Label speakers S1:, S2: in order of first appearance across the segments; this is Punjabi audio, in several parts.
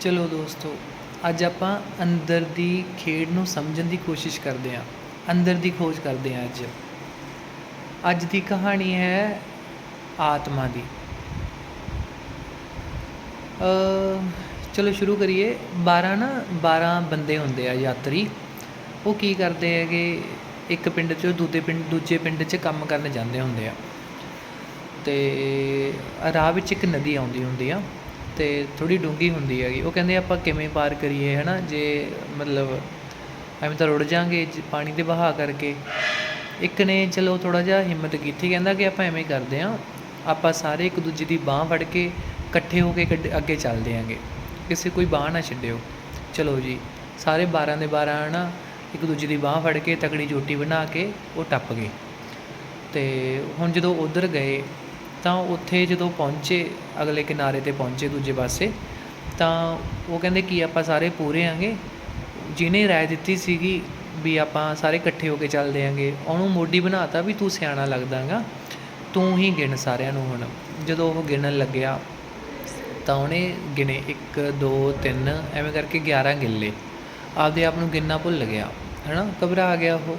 S1: ਚਲੋ ਦੋਸਤੋ, ਅੱਜ ਆਪਾਂ ਅੰਦਰ ਦੀ ਖੇਡ ਨੂੰ ਸਮਝਣ ਦੀ ਕੋਸ਼ਿਸ਼ ਕਰਦੇ ਹਾਂ। ਅੰਦਰ ਦੀ ਖੋਜ ਕਰਦੇ ਹਾਂ ਅੱਜ। ਅੱਜ ਦੀ ਕਹਾਣੀ ਹੈ ਆਤਮਾ ਦੀ। ਅ ਚਲੋ ਸ਼ੁਰੂ ਕਰੀਏ। 12 ਨਾ 12 ਬੰਦੇ ਹੁੰਦੇ ਆ ਯਾਤਰੀ। ਉਹ ਕੀ ਕਰਦੇ ਹੈਗੇ? ਇੱਕ ਪਿੰਡ 'ਚੋਂ ਦੂਜੇ ਪਿੰਡ ਦੂਜੇ ਪਿੰਡ 'ਚ ਕੰਮ ਕਰਨ ਜਾਂਦੇ ਹੁੰਦੇ ਆ। ਤੇ ਰਾਹ ਵਿੱਚ ਇੱਕ ਨਦੀ ਆਉਂਦੀ ਹੁੰਦੀ ਆ। ਅਤੇ ਥੋੜ੍ਹੀ ਡੂੰਘੀ ਹੁੰਦੀ ਹੈਗੀ। ਉਹ ਕਹਿੰਦੇ ਆਪਾਂ ਕਿਵੇਂ ਪਾਰ ਕਰੀਏ ਹੈ ਨਾ ਜੇ ਮਤਲਬ ਐਵੇਂ ਤਾਂ ਰੁੜ ਜਾਂਗੇ ਪਾਣੀ ਦੇ ਵਹਾਅ ਕਰਕੇ। ਇੱਕ ਨੇ ਚਲੋ ਥੋੜ੍ਹਾ ਜਿਹਾ ਹਿੰਮਤ ਕੀਤੀ, ਕਹਿੰਦਾ ਕਿ ਆਪਾਂ ਐਵੇਂ ਕਰਦੇ ਹਾਂ। ਆਪਾਂ ਸਾਰੇ ਇੱਕ ਦੂਜੇ ਦੀ ਬਾਹ ਫੜ ਕੇ ਇਕੱਠੇ ਹੋ ਕੇ ਕੱਢ- ਅੱਗੇ ਚੱਲਦੇ ਆਂਗੇ ਕਿਸੇ ਕੋਈ ਬਾਹ ਨਾ ਛੱਡਿਓ। ਚਲੋ ਜੀ, ਸਾਰੇ 12 ਦੇ 12 ਨਾ ਇੱਕ ਦੂਜੇ ਦੀ ਬਾਹ ਫੜ ਕੇ ਤਕੜੀ ਚੋਟੀ ਬਣਾ ਕੇ ਉਹ ਟੱਪ ਗਏ। ਤੇ ਹੁਣ ਜਦੋਂ ਉਧਰ ਗਏ ਤਾਂ ਉੱਥੇ ਜਦੋਂ ਪਹੁੰਚੇ, ਅਗਲੇ ਕਿਨਾਰੇ ਤੇ ਪਹੁੰਚੇ ਦੂਜੇ ਪਾਸੇ, ਤਾਂ ਉਹ ਕਹਿੰਦੇ ਕੀ ਆਪਾਂ ਸਾਰੇ ਪੂਰੇ ਆਂਗੇ। ਜਿਹਨੇ ਰਾਏ ਦਿੱਤੀ ਸੀਗੀ ਵੀ ਆਪਾਂ ਸਾਰੇ ਇਕੱਠੇ ਹੋ ਕੇ ਚੱਲਦੇ ਆਂਗੇ, ਉਹਨੂੰ ਮੋਢੀ ਬਣਾਤਾ ਵੀ ਤੂੰ ਸਿਆਣਾ ਲੱਗਦਾਗਾ ਤੂੰ ਹੀ ਗਿਣ ਸਾਰਿਆਂ ਨੂੰ ਹੁਣ। ਜਦੋਂ ਉਹ ਗਿਣਨ ਲੱਗਿਆ, ਤਾਂ ਉਹਨੇ ਗਿਣੇ 1 2 3 ਐਵੇਂ ਕਰਕੇ 11 ਗਿੱਲੇ ਆਪਦੇ ਆਪ ਨੂੰ ਗਿਣਨਾ ਭੁੱਲ ਗਿਆ, ਹੈਨਾ? ਘਬਰਾ ਗਿਆ ਉਹ।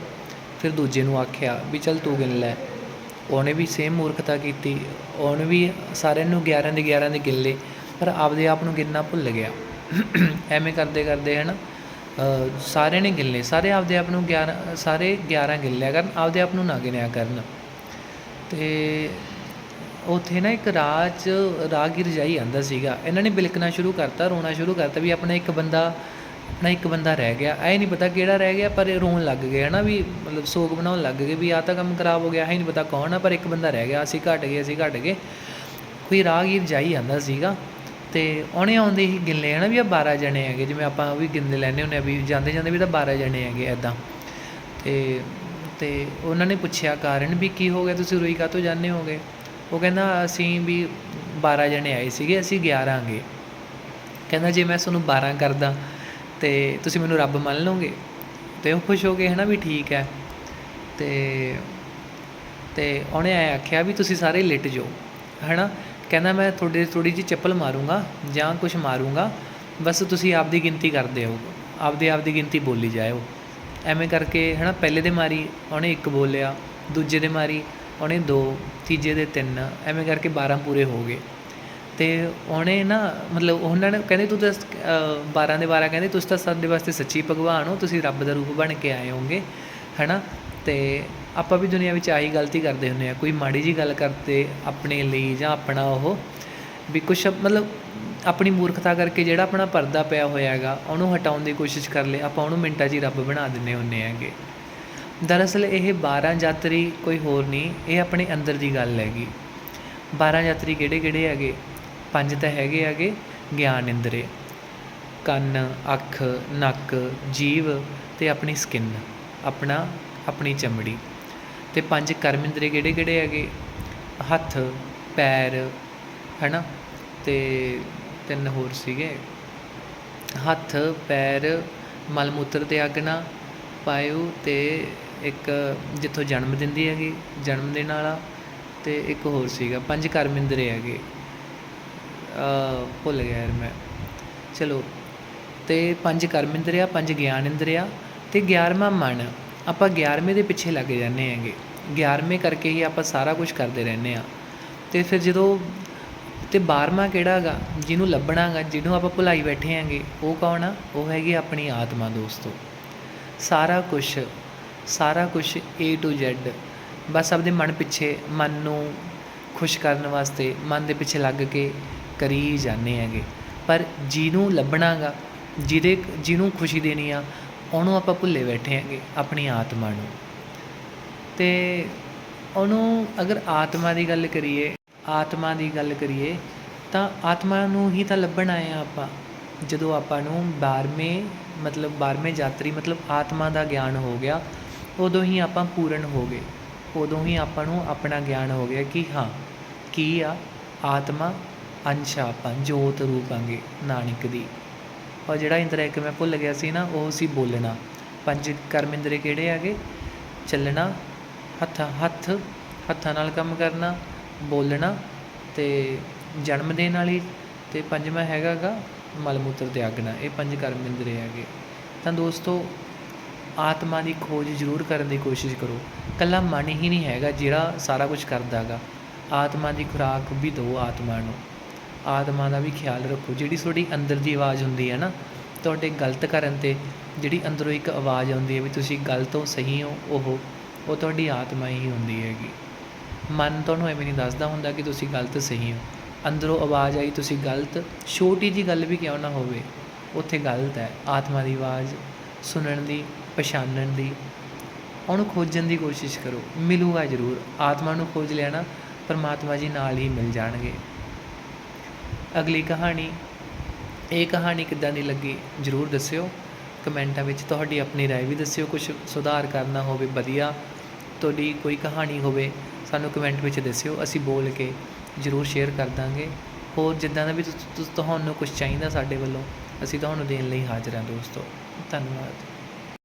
S1: ਫਿਰ ਦੂਜੇ ਨੂੰ ਆਖਿਆ ਵੀ ਚੱਲ ਤੂੰ ਗਿਣ ਲੈ। ਉਹਨੇ ਵੀ ਸੇਮ ਮੂਰਖਤਾ ਕੀਤੀ, ਉਹਨੇ ਵੀ ਸਾਰਿਆਂ ਨੂੰ 11 ਦੇ 11 ਦੇ ਗਿੱਲੇ, ਪਰ ਆਪਦੇ ਆਪ ਨੂੰ ਗਿਣਨਾ ਭੁੱਲ ਗਿਆ। ਐਵੇਂ ਕਰਦੇ ਕਰਦੇ ਹੈ ਨਾ ਸਾਰਿਆਂ ਨੇ ਗਿੱਲੇ, ਸਾਰੇ ਆਪਦੇ ਆਪ ਨੂੰ 11 ਸਾਰੇ 11 ਗਿੱਲਿਆ ਕਰਨ, ਆਪਦੇ ਆਪ ਨੂੰ ਨਾ ਗਿਣਿਆ ਕਰਨ। ਤੇ ਉੱਥੇ ਨਾ ਇੱਕ ਰਾਜ 'ਚ ਰਾਹਗੀਰ ਜਾਈ ਆਂਦਾ ਸੀਗਾ, ਇਹਨਾਂ ਨੇ ਬਿਲਕਣਾ ਸ਼ੁਰੂ ਕਰਤਾ, ਰੋਣਾ ਸ਼ੁਰੂ ਕਰਤਾ ਵੀ ਆਪਣਾ ਇੱਕ ਬੰਦਾ ਆਪਣਾ ਇੱਕ ਬੰਦਾ ਰਹਿ ਗਿਆ ਐ ਨਹੀਂ ਪਤਾ ਕਿਹੜਾ ਰਹਿ ਗਿਆ, ਪਰ ਇਹ ਰੋਣ ਲੱਗ ਗਏ ਹਨਾ ਵੀ ਮਤਲਬ ਸੋਗ ਬਣਾਉਣ ਲੱਗ ਗਏ ਵੀ ਆ ਤਾਂ ਕੰਮ ਖਰਾਬ ਹੋ ਗਿਆ ਹੈ ਨਹੀਂ ਪਤਾ ਕੌਣ ਆ, ਪਰ ਇੱਕ ਬੰਦਾ ਰਹਿ ਗਿਆ, ਅਸੀਂ ਘਟ ਗਏ, ਅਸੀਂ ਘਟ ਗਏ। ਕੋਈ ਰਾਹਗੀਰ ਜਾਈ ਜਾਂਦਾ ਸੀਗਾ ਤੇ ਉਹਨੇ ਆਉਂਦੇ ਹੀ ਗਿਣਲੇ ਹਨਾ ਵੀ ਆ 12 ਜਣੇ ਹੈਗੇ, ਜਿਵੇਂ ਆਪਾਂ ਵੀ ਗਿਣਦੇ ਲੈਨੇ ਹੁੰਦੇ ਆ ਵੀ ਜਾਂਦੇ ਜਾਂਦੇ ਵੀ ਤਾਂ 12 ਜਣੇ ਹੈਗੇ ਐਦਾਂ ਤੇ ਤੇ ਉਹਨਾਂ ਨੇ ਪੁੱਛਿਆ ਕਾਰਨ ਵੀ ਕੀ ਹੋ ਗਿਆ, ਤੁਸੀਂ ਰੋਈ ਕਾਹਤੋਂ ਜਾਂਦੇ ਹੋਗੇ? ਉਹ ਕਹਿੰਦਾ ਅਸੀਂ ਵੀ 12 ਜਣੇ ਆਏ ਸੀਗੇ, ਅਸੀਂ 11 ਆਂਗੇ ਕਹਿੰਦਾ ਜੇ ਮੈਂ ਤੁਹਾਨੂੰ 12 ਕਰਦਾ ਤੇ ਤੁਸੀਂ ਮੈਨੂੰ ਰੱਬ ਮੰਨ ਲਓਗੇ ਤੇ ਉਹ ਖੁਸ਼ ਹੋ ਗਏ ਹਨਾ ਵੀ ਠੀਕ ਹੈ। ਤੇ ਤੇ ਉਹਨੇ ਐ ਆਖਿਆ ਵੀ ਤੁਸੀਂ ਸਾਰੇ ਲਿਟ ਜਾਓ, ਹਨਾ। ਕਹਿੰਦਾ ਮੈਂ ਤੁਹਾਡੇ ਥੋੜੀ ਜਿਹੀ ਚੱਪਲ ਮਾਰੂੰਗਾ ਜਾਂ ਕੁਝ ਮਾਰੂੰਗਾ, ਬਸ ਤੁਸੀਂ ਆਪਦੀ ਗਿਣਤੀ ਕਰਦੇ ਹੋ ਆਪਦੀ ਆਪ ਦੀ ਗਿਣਤੀ ਬੋਲੀ ਜਾਇਓ। ਐਵੇਂ ਕਰਕੇ ਹਨਾ ਪਹਿਲੇ ਦੇ ਮਾਰੀ ਉਹਨੇ ਇੱਕ ਬੋਲਿਆ, ਦੂਜੇ ਦੇ ਮਾਰੀ ਉਹਨੇ ਦੋ, ਤੀਜੇ ਦੇ ਤਿੰਨ, ਐਵੇਂ ਕਰਕੇ 12 ਪੂਰੇ ਹੋ ਗਏ। ਅਤੇ ਉਹਨੇ ਨਾ ਮਤਲਬ ਉਹਨਾਂ ਨੇ ਕਹਿੰਦੇ ਤੂੰ ਤਾਂ ਬਾਰਾਂ ਦੇ 12 ਕਹਿੰਦੇ ਤੁਸੀਂ ਤਾਂ ਸਾਡੇ ਵਾਸਤੇ ਸੱਚੀ ਭਗਵਾਨ ਹੋ, ਤੁਸੀਂ ਰੱਬ ਦਾ ਰੂਪ ਬਣ ਕੇ ਆਏ ਹੋਗੇ ਹੈ ਨਾ ਅਤੇ ਆਪਾਂ ਵੀ ਦੁਨੀਆ ਵਿੱਚ ਆਹੀ ਗਲਤੀ ਕਰਦੇ ਹੁੰਦੇ ਆ, ਕੋਈ ਮਾੜੀ ਜੀ ਗੱਲ ਕਰਦੇ ਆਪਣੇ ਲਈ ਜਾਂ ਆਪਣਾ ਉਹ, ਵੀ ਕੁਛ ਮਤਲਬ ਆਪਣੀ ਮੂਰਖਤਾ ਕਰਕੇ ਜਿਹੜਾ ਆਪਣਾ ਪਰਦਾ ਪਿਆ ਹੋਇਆ ਹੈਗਾ, ਉਹਨੂੰ ਹਟਾਉਣ ਦੀ ਕੋਸ਼ਿਸ਼ ਕਰ ਲਏ, ਆਪਾਂ ਉਹਨੂੰ ਮਿੰਟਾਂ 'ਚ ਹੀ ਰੱਬ ਬਣਾ ਦਿੰਦੇ ਹੁੰਦੇ ਹੈਗੇ। ਦਰਅਸਲ ਇਹ 12 ਯਾਤਰੀ ਕੋਈ ਹੋਰ ਨਹੀਂ, ਇਹ ਆਪਣੇ ਅੰਦਰ ਦੀ ਗੱਲ ਹੈਗੀ। 12 ਯਾਤਰੀ ਕਿਹੜੇ ਕਿਹੜੇ ਹੈਗੇ? ਪੰਜ ਤਾਂ ਹੈਗੇ ਹੈਗੇ ਗਿਆਨ ਇੰਦਰੇ। ਕੰਨ, ਅੱਖ, ਨੱਕ, ਜੀਵ ਤੇ ਆਪਣੀ ਸਕਿਨ ਆਪਣਾ, ਆਪਣੀ ਚਮੜੀ। ਤੇ ਪੰਜ ਕਰਮ ਇੰਦਰੇ ਕਿਹੜੇ ਕਿਹੜੇ ਹੈਗੇ? ਹੱਥ, ਪੈਰ, ਹੈਨਾ? ਤੇ ਤਿੰਨ ਹੋਰ ਸੀਗੇ। ਹੱਥ, ਪੈਰ, ਮਲ ਮੂਤਰ ਤੇ ਆਗਣਾ ਪਾਇਓ ਤੇ ਇੱਕ ਜਿੱਥੋਂ ਜਨਮ ਦਿੰਦੀ ਹੈਗੀ, ਜਨਮ ਦੇਣ ਵਾਲਾ ਤੇ ਇੱਕ ਹੋਰ ਸੀਗਾ। ਪੰਜ ਕਰਮ ਇੰਦਰੇ ਹੈਗੇ। ਭੁੱਲ ਗਿਆ ਯਾਰ ਮੈਂ। ਚਲੋ, ਤੇ ਪੰਜ ਕਰਮ ਇੰਦਰੀਆ, ਪੰਜ ਗਿਆਨ ਇੰਦਰੀਆ ਤੇ 11ਵਾਂ ਮਨ। ਆਪਾਂ 11ਵੇਂ ਦੇ ਪਿੱਛੇ ਲੱਗ ਜਾਂਦੇ ਹੈਗੇ। 11ਵੇਂ ਕਰਕੇ ਹੀ ਆਪਾਂ ਸਾਰਾ ਕੁਝ ਕਰਦੇ ਰਹਿੰਦੇ ਆ ਤੇ ਫਿਰ ਜਦੋਂ, ਤੇ 12ਵਾਂ ਕਿਹੜਾ ਹੈਗਾ? ਜਿਹਨੂੰ ਲੱਭਣਾ ਹੈਗਾ ਜਿਹਨੂੰ ਆਪਾਂ ਭੁਲਾਈ ਬੈਠੇ ਆਂਗੇ ਉਹ ਕੌਣ ਆ? ਉਹ ਹੈਗੀ ਆਪਣੀ ਆਤਮਾ ਦੋਸਤੋ। ਸਾਰਾ ਕੁਝ ਸਾਰਾ ਕੁਝ A to Z ਬਸ ਆਪਦੇ ਮਨ ਪਿੱਛੇ, ਮਨ ਨੂੰ ਖੁਸ਼ ਕਰਨ ਵਾਸਤੇ, ਮਨ ਦੇ ਪਿੱਛੇ ਲੱਗ ਕੇ ਕਰੀ ਜਾਂਦੇ ਹੈਗੇ। ਪਰ ਜਿਹਨੂੰ ਲੱਭਣਾਗਾ, ਜਿਹਦੇ, ਜਿਹਨੂੰ ਖੁਸ਼ੀ ਦੇਣੀ ਆ, ਉਹਨੂੰ ਆਪਾਂ ਭੁੱਲੇ ਬੈਠੇ ਹੈਗੇ ਆਪਣੀ ਆਤਮਾ ਨੂੰ। ਤੇ ਉਹਨੂੰ ਅਗਰ ਆਤਮਾ ਦੀ ਗੱਲ ਕਰੀਏ, ਆਤਮਾ ਦੀ ਗੱਲ ਕਰੀਏ, ਤਾਂ ਆਤਮਾ ਨੂੰ ਹੀ ਤਾਂ ਲੱਭਣ ਆਏ ਆ ਆਪਾਂ। ਜਦੋਂ ਆਪਾਂ ਨੂੰ 12ਵੇਂ ਮਤਲਬ 12ਵੇਂ ਯਾਤਰੀ, ਮਤਲਬ ਆਤਮਾ ਦਾ ਗਿਆਨ ਹੋ ਗਿਆ, ਉਦੋਂ ਹੀ ਆਪਾਂ ਪੂਰਨ ਹੋ ਗਏ। ਉਦੋਂ ਹੀ ਆਪਾਂ ਨੂੰ ਆਪਣਾ ਗਿਆਨ ਹੋ ਗਿਆ ਕਿ ਹਾਂ, ਕੀ ਆ? ਆਤਮਾ ਅੰਸ਼ ਜੋਤ ਰੂਪਾਂਗੇ ਨਾਨਕ ਦੀ। ਔਰ ਜਿਹੜਾ ਇੰਦਰਾ ਇੱਕ ਮੈਂ ਭੁੱਲ ਗਿਆ ਸੀ ਨਾ, ਉਹ ਸੀ ਬੋਲਣਾ। ਪੰਜ ਕਰਮ ਇੰਦਰੇ ਕਿਹੜੇ ਹੈਗੇ? ਚੱਲਣਾ, ਹੱਥ ਹੱਥ, ਹੱਥਾਂ ਨਾਲ ਕੰਮ ਕਰਨਾ, ਬੋਲਣਾ ਤੇ ਜਨਮ ਦੇਣ ਵਾਲੀ ਤੇ ਪੰਜਵਾਂ ਹੈਗਾ ਗਾ ਮਲ ਮੂਤਰ ਤਿਆਗਣਾ ਇਹ ਪੰਜ ਕਰਮ ਇੰਦਰੇ ਹੈਗੇ। ਤਾਂ ਦੋਸਤੋ, ਆਤਮਾ ਦੀ ਖੋਜ ਜ਼ਰੂਰ ਕਰਨ ਦੀ ਕੋਸ਼ਿਸ਼ ਕਰੋ। ਕੱਲਾ ਮਨ ਹੀ ਨਹੀਂ ਹੈਗਾ ਜਿਹੜਾ ਸਾਰਾ ਕੁਝ ਕਰਦਾ ਗਾ ਆਤਮਾ ਦੀ ਖੁਰਾਕ ਵੀ ਦਿਓ ਆਤਮਾ ਨੂੰ। ਆਤਮਾ ਦਾ ਵੀ ਖਿਆਲ ਰੱਖੋ। ਜਿਹੜੀ ਤੁਹਾਡੀ ਅੰਦਰ ਦੀ ਆਵਾਜ਼ ਹੁੰਦੀ ਹੈ ਨਾ, ਤੁਹਾਡੇ ਗਲਤ ਕਰਨ 'ਤੇ ਜਿਹੜੀ ਅੰਦਰੋਂ ਇੱਕ ਆਵਾਜ਼ ਆਉਂਦੀ ਹੈ ਵੀ ਤੁਸੀਂ ਗਲਤ ਹੋ, ਸਹੀ ਹੋ, ਉਹ ਉਹ ਤੁਹਾਡੀ ਆਤਮਾ ਹੀ ਹੁੰਦੀ ਹੈਗੀ। ਮਨ ਤੁਹਾਨੂੰ ਐਵੇਂ ਨਹੀਂ ਦੱਸਦਾ ਹੁੰਦਾ ਕਿ ਤੁਸੀਂ ਗਲਤ, ਸਹੀ ਹੋ। ਅੰਦਰੋਂ ਆਵਾਜ਼ ਆਈ, ਤੁਸੀਂ ਗਲਤ, ਛੋਟੀ ਜੀ ਗੱਲ ਵੀ ਕਿਉਂ ਨਾ ਹੋਵੇ, ਉੱਥੇ ਗਲਤ ਹੈ। ਆਤਮਾ ਦੀ ਆਵਾਜ਼ ਸੁਣਨ ਦੀ, ਪਛਾਣਨ ਦੀ, ਉਹਨੂੰ ਖੋਜਣ ਦੀ ਕੋਸ਼ਿਸ਼ ਕਰੋ। ਮਿਲੂਗਾ ਜ਼ਰੂਰ। ਆਤਮਾ ਨੂੰ ਖੋਜ ਲੈਣਾ, ਪਰਮਾਤਮਾ ਜੀ ਨਾਲ ਹੀ ਮਿਲ ਜਾਣਗੇ। ਅਗਲੀ ਕਹਾਣੀ ਇਹ ਕਹਾਣੀ ਕਿੱਦਾਂ ਦੀ ਲੱਗੀ ਜ਼ਰੂਰ ਦੱਸਿਓ ਕਮੈਂਟਾਂ ਵਿੱਚ ਤੁਹਾਡੀ ਆਪਣੀ رائے ਵੀ ਦੱਸਿਓ ਕੁਝ ਸੁਧਾਰ ਕਰਨਾ ਹੋਵੇ ਵਧੀਆ ਤੁਹਾਡੀ ਕੋਈ ਕਹਾਣੀ ਹੋਵੇ ਸਾਨੂੰ ਕਮੈਂਟ ਵਿੱਚ ਦੱਸਿਓ ਅਸੀਂ ਬੋਲ ਕੇ ਜ਼ਰੂਰ ਸ਼ੇਅਰ ਕਰ ਦਾਂਗੇ ਹੋਰ ਜਿੱਦਾਂ ਦਾ ਵੀ ਤੁ- ਤੁ- ਤੁਹਾਨੂੰ ਕੁਝ ਚਾਹੀਦਾ ਸਾਡੇ ਵੱਲੋਂ ਅਸੀਂ ਤੁਹਾਨੂੰ ਦੇਣ ਲਈ ਹਾਜ਼ਰ ਹਾਂ ਦੋਸਤੋ ਧੰਨਵਾਦ